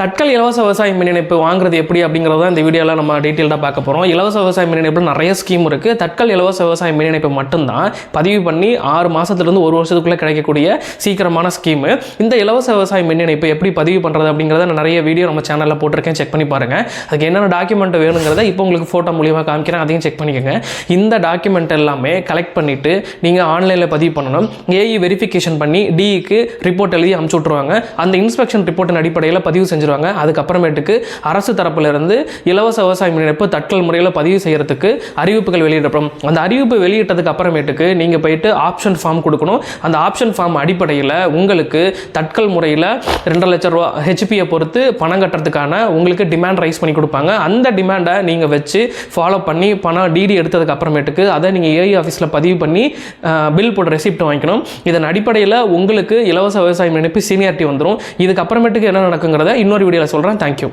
தட்கல் இலவச விவசாய மின் இணைப்பு வாங்குறது எப்படி அப்படிங்கிறத இந்த வீடியோவில் நம்ம டீட்டெயில்டாக பார்க்க போகிறோம் இலவச விவசாய மின் இணைப்பு நிறைய ஸ்கீம் இருக்குது தட்கல் இலவச விவசாய மின் இணைப்பு மட்டும்தான் பதிவு பண்ணி ஆறு மாதத்துலேருந்து ஒரு வருஷத்துக்குள்ளே கிடைக்கக்கூடிய சீக்கிரமான ஸ்கீமு. இந்த இலவச விவசாய மின் இணைப்பு எப்படி பதிவு பண்ணுறது அப்படிங்கிறத நான் நிறைய வீடியோ நம்ம சேனலில் போட்டிருக்கேன். செக் பண்ணி பாருங்கள் அதுக்கு என்னென்ன டாக்குமெண்ட் வேணுங்கிறத இப்போ உங்களுக்கு ஃபோட்டோ மூலியமாக காமிக்கிறேன். அதையும் செக் பண்ணிக்கோங்க. இந்த டாக்குமெண்ட் எல்லாமே கலெக்ட் பண்ணிவிட்டு நீங்கள் ஆன்லைனில் பதிவு பண்ணணும். ஏஇ வெரிஃபிகேஷன் பண்ணி டிஇக்கு ரிப்போர்ட் எழுதி அமுச்சு விட்ருவாங்க அந்த இன்ஸ்பெக்ஷன் ரிப்போர்ட்டின் அடிப்படையில் பதிவு செஞ்சு செஞ்சுருவாங்க அதுக்கப்புறமேட்டுக்கு அரசு தரப்பிலிருந்து இலவச விவசாய இணைப்பு தட்கல் முறையில் பதிவு செய்யறதுக்கு அறிவிப்புகள் வெளியிடப்படும். அந்த அறிவிப்பு வெளியிட்டதுக்கு அப்புறமேட்டுக்கு நீங்கள் போயிட்டு ஆப்ஷன் ஃபார்ம் கொடுக்கணும். அந்த ஆப்ஷன் ஃபார்ம் அடிப்படையில் உங்களுக்கு தட்கல் முறையில் ரெண்டரை லட்சம் ரூபா ஹெச்பியை பொறுத்து பணம் கட்டுறதுக்கான உங்களுக்கு டிமாண்ட் ரைஸ் பண்ணி கொடுப்பாங்க. அந்த டிமாண்டை நீங்கள் வச்சு ஃபாலோ பண்ணி பணம் டிடி எடுத்ததுக்கு அப்புறமேட்டுக்கு அதை நீங்கள் ஏஐ ஆஃபீஸில் பதிவு பண்ணி பில் போட்டு ரெசிப்ட் வாங்கிக்கணும். இதன் அடிப்படையில் உங்களுக்கு இலவச விவசாயம் இணைப்பு சீனியாரிட்டி வந்துடும் இதுக்கப்புறமேட்டுக்கு என்ன நடக்குங்கிறத இன்னொரு வீடியோவில் சொல்கிறேன் தேங்க்யூ